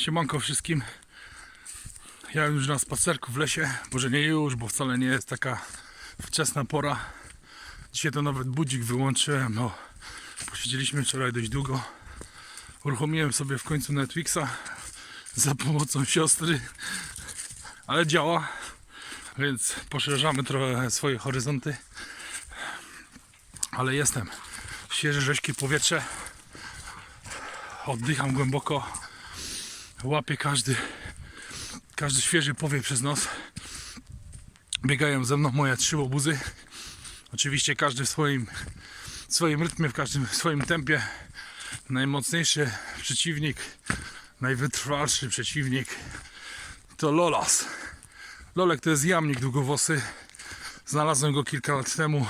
Siemanko wszystkim. Ja już na spacerku w lesie. Może nie już, bo wcale nie jest taka wczesna pora. Dzisiaj to nawet budzik wyłączyłem, bo posiedzieliśmy wczoraj dość długo. Uruchomiłem sobie w końcu Netflixa za pomocą siostry, ale działa, więc poszerzamy trochę swoje horyzonty. Ale jestem. Świeże, rzeźkie powietrze. Oddycham głęboko. Łapię każdy, każdy świeży powiew przez nos. Biegają ze mną moje trzy łobuzy. Oczywiście każdy w swoim, w swoim rytmie, w każdym w swoim tempie. Najmocniejszy przeciwnik, najwytrwalszy przeciwnik to Lolas. Lolek to jest jamnik długowłosy. Znalazłem go kilka lat temu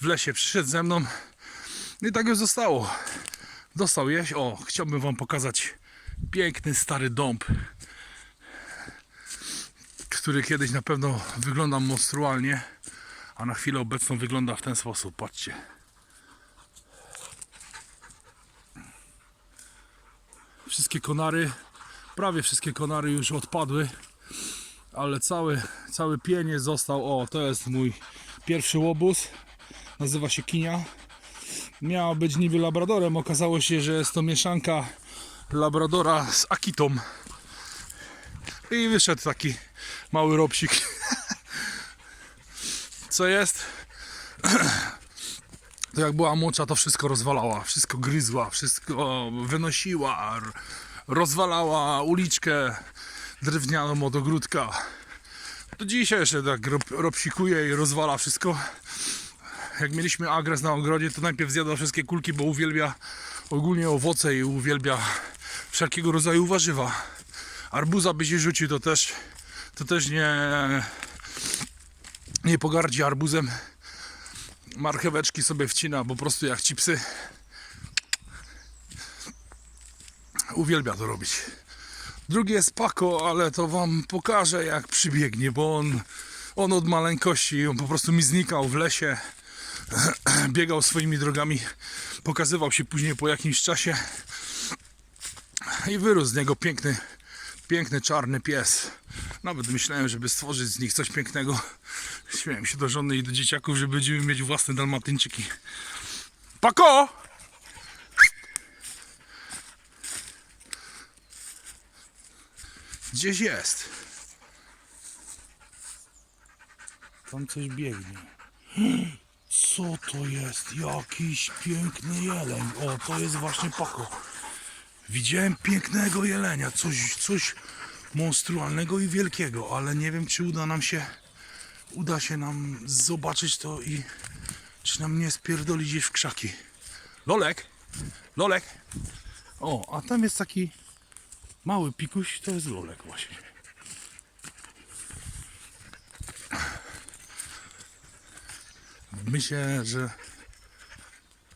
w lesie. Przyszedł ze mną i tak już zostało. Dostał jeść. O, chciałbym Wam pokazać piękny stary dąb, który kiedyś na pewno wygląda monstrualnie, a na chwilę obecną wygląda w ten sposób. Patrzcie. Wszystkie konary, prawie wszystkie konary już odpadły, ale cały, cały pieniec został. O, to jest mój pierwszy łobuz. Nazywa się Kinia. Miała być niby labradorem, okazało się, że jest to mieszanka labradora z Akitą. I wyszedł taki mały robsik. Co jest? To jak była mocza, to wszystko rozwalała, wszystko gryzła, wszystko wynosiła, rozwalała uliczkę drewnianą od ogródka. To dzisiaj jeszcze tak rob, robsikuje i rozwala wszystko. Jak mieliśmy agres na ogrodzie, to najpierw zjadła wszystkie kulki, bo uwielbia ogólnie owoce i uwielbia wszelkiego rodzaju warzywa. Arbuza by się rzucił, to też, to też nie, nie pogardzi arbuzem. Marcheweczki sobie wcina po prostu jak chipsy. Uwielbia to robić. Drugi jest Paco, ale to wam pokażę jak przybiegnie, bo on, on od maleńkości, on po prostu mi znikał w lesie biegał swoimi drogami, pokazywał się później po jakimś czasie i wyrósł z niego piękny, piękny czarny pies. Nawet myślałem, żeby stworzyć z nich coś pięknego. Śmiałem się do żony i do dzieciaków, że będziemy mieć własne dalmatyńczyki. Pako! Gdzieś jest. Tam coś biegnie. Co to jest? Jakiś piękny jeleń. O, to jest właśnie Pako. Widziałem pięknego jelenia. Coś, coś monstrualnego i wielkiego, ale nie wiem, czy uda nam się uda się nam zobaczyć to i czy nam nie spierdoli gdzieś w krzaki. Lolek! Lolek! O, a tam jest taki mały pikuś, to jest Lolek właśnie. Myślę, że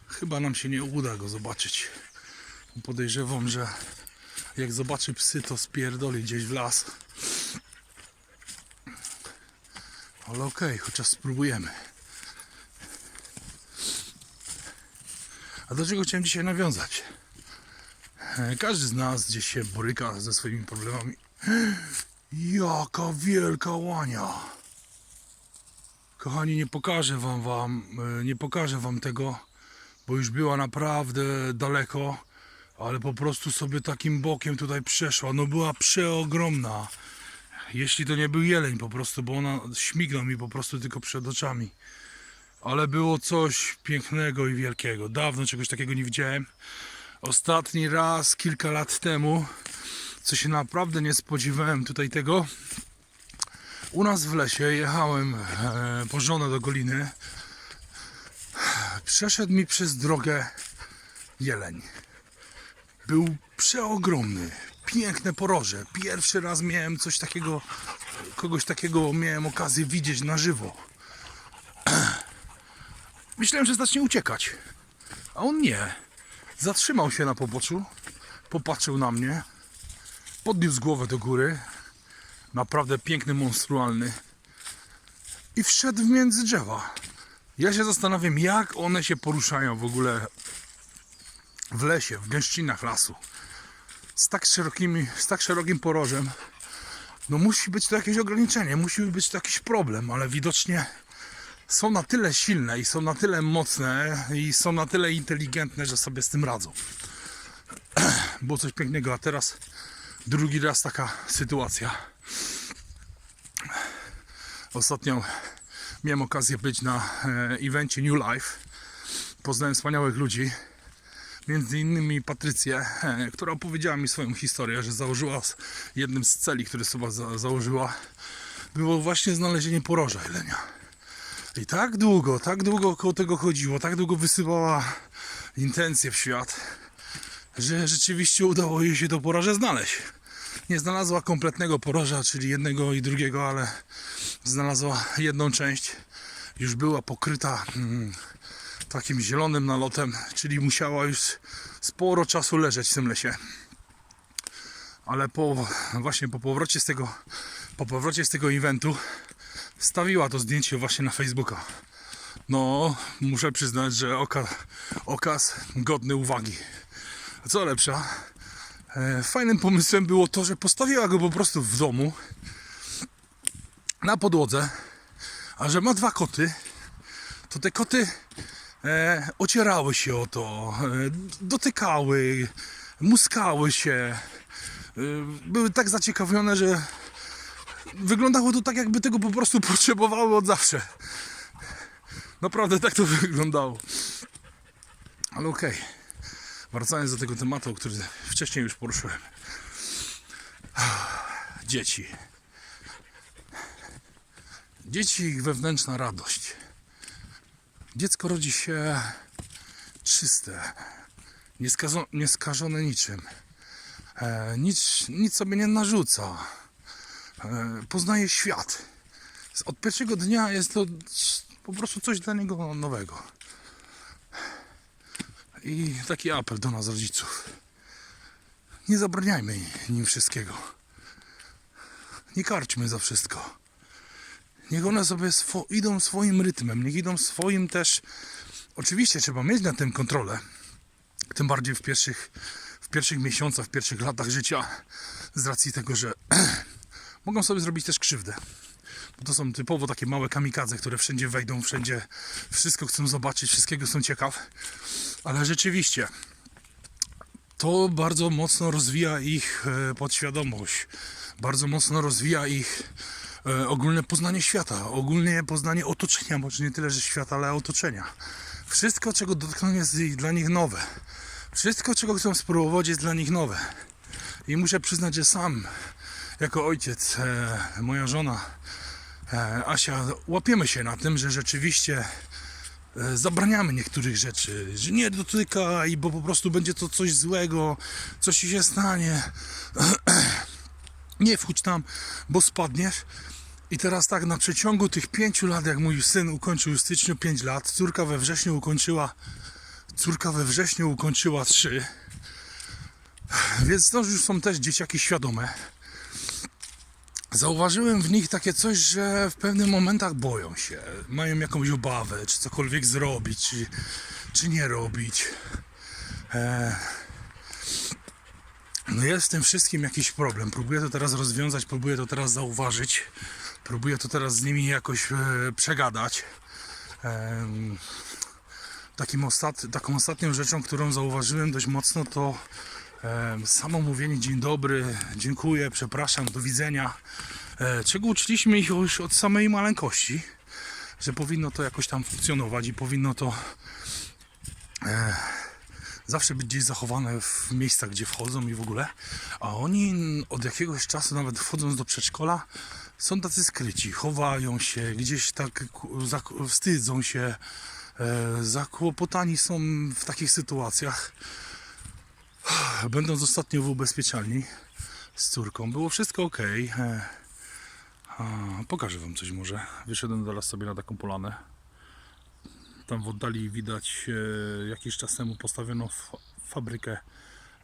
chyba nam się nie uda go zobaczyć. Podejrzewam, że jak zobaczy psy, to spierdoli gdzieś w las. Ale okej, chociaż spróbujemy. A do czego chciałem dzisiaj nawiązać? E, Każdy z nas gdzieś się boryka ze swoimi problemami. Jaka wielka łania! Kochani, nie pokażę wam, wam e, nie pokażę wam tego, bo już była naprawdę daleko, ale po prostu sobie takim bokiem tutaj przeszła. No była przeogromna. Jeśli to nie był jeleń po prostu, bo ona śmignął mi po prostu tylko przed oczami. Ale było coś pięknego i wielkiego. Dawno czegoś takiego nie widziałem. Ostatni raz kilka lat temu, co się naprawdę nie spodziewałem tutaj tego, u nas w lesie jechałem e, po żonę do Goliny. Przeszedł mi przez drogę jeleń. Był przeogromny, piękne poroże. Pierwszy raz miałem coś takiego, kogoś takiego miałem okazję widzieć na żywo. Myślałem, że zacznie uciekać, a on nie. Zatrzymał się na poboczu, popatrzył na mnie, podniósł głowę do góry, naprawdę piękny, monstrualny i wszedł w między drzewa. Ja się zastanawiam, jak one się poruszają w ogóle w lesie, w gęścinach lasu. z tak szerokimi, z tak szerokim porożem, no musi być to jakieś ograniczenie, musi być to jakiś problem, ale widocznie są na tyle silne i są na tyle mocne i są na tyle inteligentne, że sobie z tym radzą. Było coś pięknego, a teraz drugi raz taka sytuacja. Ostatnio miałem okazję być na e, evencie New Life. Poznałem wspaniałych ludzi. Między innymi Patrycję, e, która opowiedziała mi swoją historię, że założyła jednym z celi, które sobie za, założyła, było właśnie znalezienie poroża jelenia. I tak długo, tak długo koło tego chodziło, tak długo wysyłała intencje w świat, że rzeczywiście udało jej się to poroże znaleźć. Nie znalazła kompletnego poroża, czyli jednego i drugiego, ale znalazła jedną część. Już była pokryta mm, takim zielonym nalotem, czyli musiała już sporo czasu leżeć w tym lesie. Ale po, właśnie po powrocie z tego, po powrocie z tego eventu wstawiła to zdjęcie właśnie na Facebooka. No, muszę przyznać, że oka, okaz godny uwagi. Co lepsza, e, fajnym pomysłem było to, że postawiła go po prostu w domu na podłodze, a że ma dwa koty, to te koty ocierały się o to, e, dotykały, muskały się, e, były tak zaciekawione, że wyglądało to tak, jakby tego po prostu potrzebowały od zawsze. Naprawdę tak to wyglądało. Ale okej. Wracając do tego tematu, który wcześniej już poruszyłem. Dzieci. Dzieci ich wewnętrzna radość. Dziecko rodzi się czyste, nieskazo- nieskażone niczym. E, nic, nic sobie nie narzuca. E, poznaje świat. Od pierwszego dnia jest to po prostu coś dla niego nowego. I taki apel do nas, rodziców. Nie zabraniajmy nim wszystkiego. Nie karczmy za wszystko. Niech one sobie swo- idą swoim rytmem, niech idą swoim też. Oczywiście trzeba mieć na tym kontrolę. Tym bardziej w pierwszych, w pierwszych miesiącach, w pierwszych latach życia, z racji tego, że mogą sobie zrobić też krzywdę. Bo to są typowo takie małe kamikadze, które wszędzie wejdą, wszędzie wszystko chcą zobaczyć, wszystkiego są ciekaw. Ale rzeczywiście to bardzo mocno rozwija ich e, podświadomość, bardzo mocno rozwija ich ogólne poznanie świata, ogólnie poznanie otoczenia, może nie tyle, że świata, ale otoczenia. Wszystko, czego dotkną, jest dla nich nowe. Wszystko, czego chcą spróbować, jest dla nich nowe. I muszę przyznać, że sam, jako ojciec, e, moja żona, e, Asia, łapiemy się na tym, że rzeczywiście e, zabraniamy niektórych rzeczy, że nie dotykaj, bo po prostu będzie to coś złego, coś się stanie. Nie wchódź tam, bo spadniesz. I teraz tak, na przeciągu tych pięciu lat, jak mój syn ukończył w styczniu 5 lat, córka we wrześniu ukończyła córka we wrześniu ukończyła 3. Więc to już są też dzieciaki świadome. Zauważyłem w nich takie coś, że w pewnych momentach boją się, mają jakąś obawę, czy cokolwiek zrobić, czy, czy nie robić. E, no jest w tym wszystkim jakiś problem. Próbuję to teraz rozwiązać, próbuję to teraz zauważyć, próbuję to teraz z nimi jakoś e, przegadać. Em, takim ostat, taką ostatnią rzeczą, którą zauważyłem dość mocno, to em, samo mówienie dzień dobry, dziękuję, przepraszam, do widzenia. E, czego uczyliśmy ich już od samej maleńkości, że powinno to jakoś tam funkcjonować i powinno to e, zawsze być gdzieś zachowane w miejscach, gdzie wchodzą i w ogóle. A oni od jakiegoś czasu, nawet wchodząc do przedszkola, są tacy skryci, chowają się, gdzieś tak wstydzą się, e, zakłopotani są w takich sytuacjach. Będąc ostatnio w ubezpieczalni z córką, było wszystko ok. Pokażę Wam coś może. Wyszedłem teraz sobie na taką polanę. Tam w oddali widać e, jakiś czas temu postawioną fa- fabrykę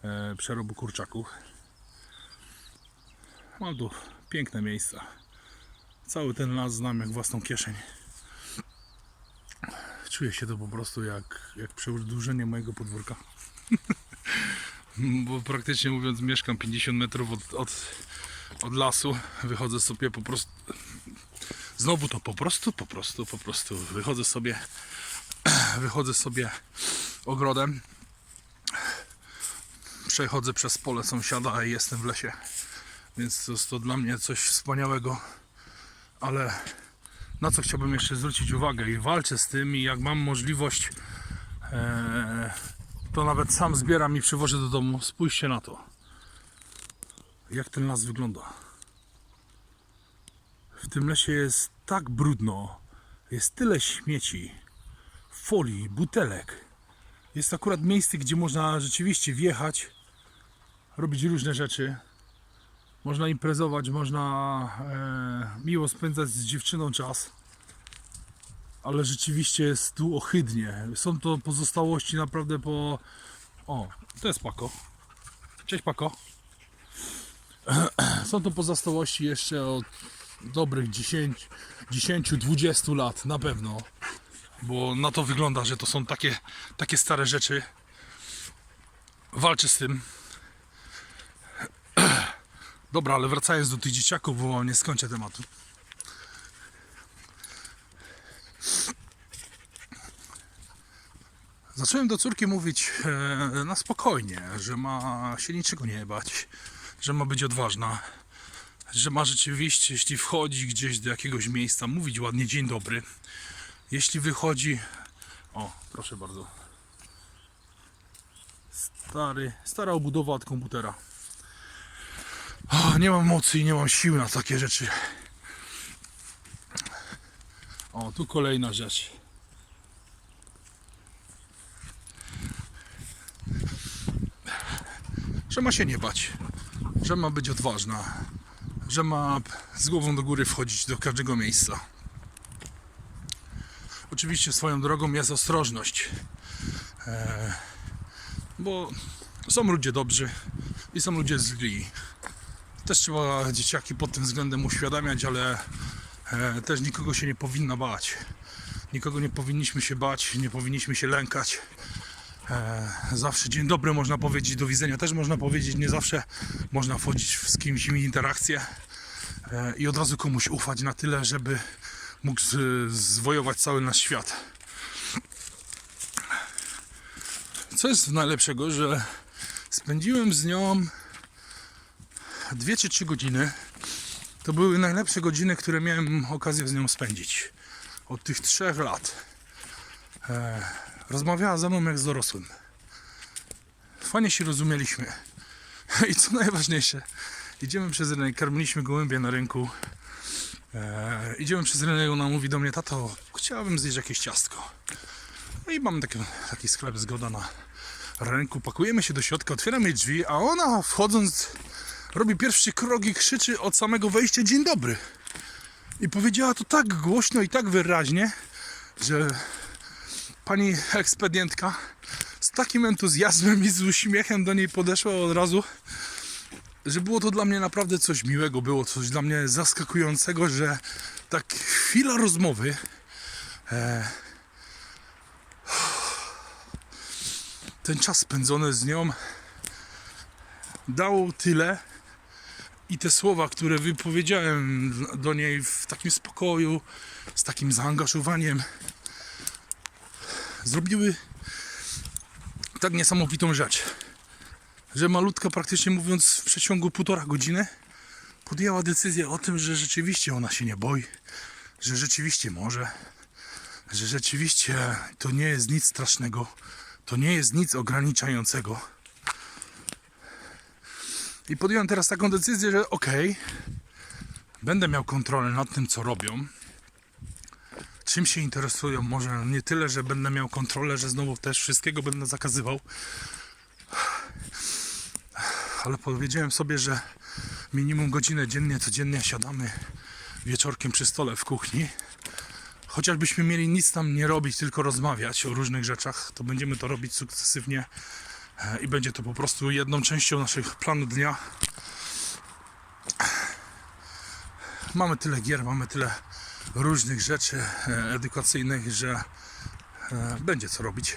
e, przerobu kurczaków. Mam tu piękne miejsca. Cały ten las znam jak własną kieszeń. Czuję się to po prostu jak, jak przedłużenie mojego podwórka. bo praktycznie mówiąc mieszkam 50 metrów od, od, od lasu. Wychodzę sobie po prostu. Znowu to po prostu, po prostu, po prostu. Wychodzę sobie, wychodzę sobie ogrodem. Przechodzę przez pole sąsiada i jestem w lesie. Więc to jest to dla mnie coś wspaniałego. Ale na co chciałbym jeszcze zwrócić uwagę i walczę z tym i jak mam możliwość e, to nawet sam zbieram i przywożę do domu. Spójrzcie na to. Jak ten las wygląda. W tym lesie jest tak brudno. Jest tyle śmieci, folii, butelek. Jest akurat miejsce, gdzie można rzeczywiście wjechać, robić różne rzeczy. Można imprezować, można e, miło spędzać z dziewczyną czas. Ale rzeczywiście jest tu ohydnie. Są to pozostałości naprawdę po. O, to jest Pako. Cześć Pako. Są to pozostałości jeszcze od dobrych 10, 10-20 lat na pewno. Bo na to wygląda, że to są takie, takie stare rzeczy. Walczę z tym. Dobra, ale wracając do tych dzieciaków, bo nie skończę tematu. Zacząłem do córki mówić e, na spokojnie, że ma się niczego nie bać, że ma być odważna, że ma rzeczywiście, jeśli wchodzi gdzieś do jakiegoś miejsca, mówić ładnie dzień dobry. Jeśli wychodzi. O, proszę bardzo. Stary, stara obudowa od komputera. O, nie mam mocy i nie mam sił na takie rzeczy. O, tu kolejna rzecz. Że ma się nie bać, że ma być odważna, że ma z głową do góry wchodzić do każdego miejsca. Oczywiście swoją drogą jest ostrożność, e, bo są ludzie dobrzy i są ludzie źli. Też trzeba dzieciaki pod tym względem uświadamiać, ale e, też nikogo się nie powinno bać. Nikogo nie powinniśmy się bać, nie powinniśmy się lękać. E, zawsze dzień dobry można powiedzieć, do widzenia też można powiedzieć, nie zawsze można wchodzić z kimś w interakcję i od razu komuś ufać na tyle, żeby mógł zwojować cały nasz świat. Co jest najlepszego, że spędziłem z nią dwie czy trzy godziny. To były najlepsze godziny, które miałem okazję z nią spędzić. Od tych trzech lat. E, rozmawiała ze mną jak z dorosłym. Fajnie się rozumieliśmy. I co najważniejsze, idziemy przez rynek, karmiliśmy gołębie na rynku. E, idziemy przez rynek, ona mówi do mnie, tato, chciałabym zjeść jakieś ciastko. No i mamy taki, taki sklep, zgoda na rynku. Pakujemy się do środka, otwieramy drzwi, a ona wchodząc robi pierwszy krok i krzyczy od samego wejścia dzień dobry. I powiedziała to tak głośno i tak wyraźnie, że pani ekspedientka z takim entuzjazmem i z uśmiechem do niej podeszła od razu, że było to dla mnie naprawdę coś miłego, było coś dla mnie zaskakującego, że tak chwila rozmowy e, ten czas spędzony z nią dał tyle i te słowa, które wypowiedziałem do niej w takim spokoju, z takim zaangażowaniem, zrobiły tak niesamowitą rzecz, że malutka praktycznie mówiąc w przeciągu półtora godziny podjęła decyzję o tym, że rzeczywiście ona się nie boi, że rzeczywiście może, że rzeczywiście to nie jest nic strasznego, to nie jest nic ograniczającego. I podjąłem teraz taką decyzję, że okej, będę miał kontrolę nad tym, co robią. Czym się interesują, może nie tyle, że będę miał kontrolę, że znowu też wszystkiego będę zakazywał. Ale powiedziałem sobie, że minimum godzinę dziennie, codziennie siadamy wieczorkiem przy stole w kuchni. Chociażbyśmy mieli nic tam nie robić, tylko rozmawiać o różnych rzeczach, to będziemy to robić sukcesywnie E, i będzie to po prostu jedną częścią naszych planu dnia. Mamy tyle gier, mamy tyle różnych rzeczy e, edukacyjnych, że e, będzie co robić.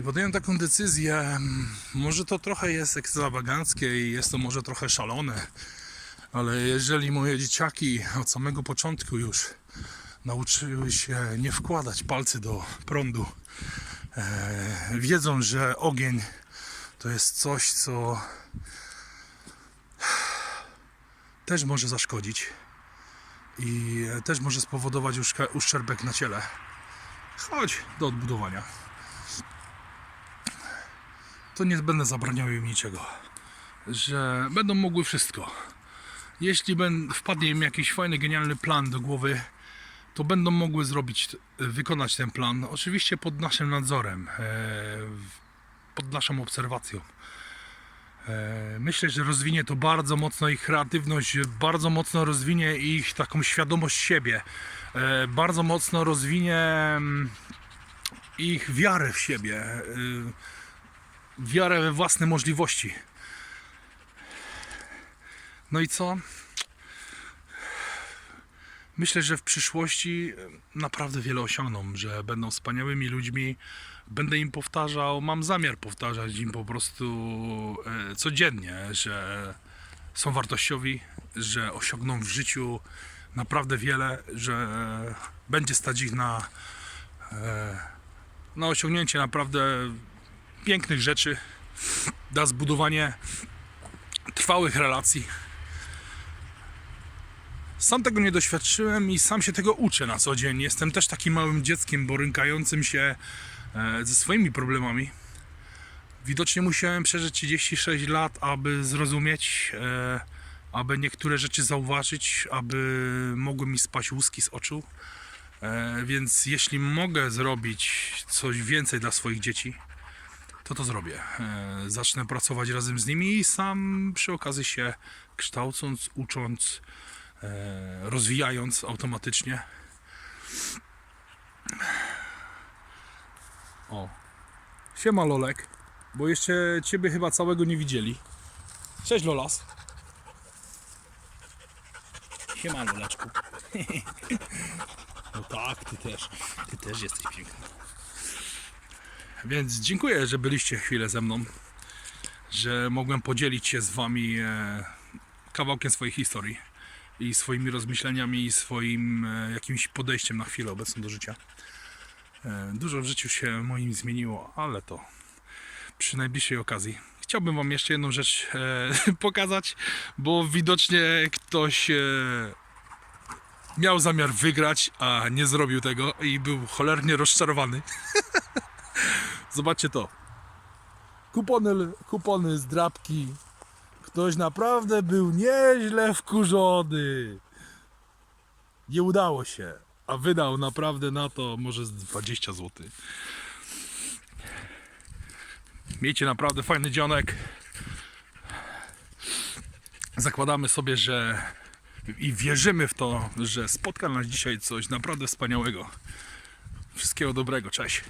I podjąłem taką decyzję. mm, Może to trochę jest ekstrawaganckie i jest to może trochę szalone, ale jeżeli moje dzieciaki od samego początku już nauczyły się nie wkładać palcy do prądu, e, wiedzą, że ogień to jest coś, co też może zaszkodzić i też może spowodować uszczerbek na ciele. Chodź do odbudowania. To nie będę zabraniał im niczego. Że będą mogły wszystko. Jeśli wpadnie im jakiś fajny, genialny plan do głowy, to będą mogły zrobić, wykonać ten plan. Oczywiście pod naszym nadzorem, e, pod naszą obserwacją. E, Myślę, że rozwinie to bardzo mocno ich kreatywność, bardzo mocno rozwinie ich taką świadomość siebie, e, bardzo mocno rozwinie mm, ich wiarę w siebie, wiarę we własne możliwości. No i co? Myślę, że w przyszłości naprawdę wiele osiągną, że będą wspaniałymi ludźmi. Będę im powtarzał, mam zamiar powtarzać im po prostu e, codziennie, że są wartościowi, że osiągną w życiu naprawdę wiele, że będzie stać ich na, e, na osiągnięcie naprawdę pięknych rzeczy, na zbudowanie trwałych relacji. Sam tego nie doświadczyłem i sam się tego uczę na co dzień. Jestem też takim małym dzieckiem borykającym się e, ze swoimi problemami. Widocznie musiałem przeżyć 36 lat, aby zrozumieć, e, aby niektóre rzeczy zauważyć, aby mogły mi spać łuski z oczu. E, Więc jeśli mogę zrobić coś więcej dla swoich dzieci, to to zrobię. E, Zacznę pracować razem z nimi i sam przy okazji się kształcąc, ucząc, e, rozwijając automatycznie. O. Siema Lolek, bo jeszcze ciebie chyba całego nie widzieli. Cześć Lolas. Siema Loleczku. No tak, ty też. Ty też jesteś piękny. Więc dziękuję, że byliście chwilę ze mną, że mogłem podzielić się z wami e, kawałkiem swojej historii i swoimi rozmyśleniami i swoim e, jakimś podejściem na chwilę obecną do życia. E, Dużo w życiu się moim zmieniło, ale to przy najbliższej okazji. Chciałbym Wam jeszcze jedną rzecz pokazać, bo widocznie ktoś miał zamiar wygrać, a nie zrobił tego i był cholernie rozczarowany. Zobaczcie to. Kupony, kupony z. Ktoś naprawdę był nieźle wkurzony. Nie udało się. A wydał naprawdę na to może z 20 zł. Miejcie naprawdę fajny dzionek. Zakładamy sobie, że i wierzymy w to, że spotka nas dzisiaj coś naprawdę wspaniałego. Wszystkiego dobrego. Cześć.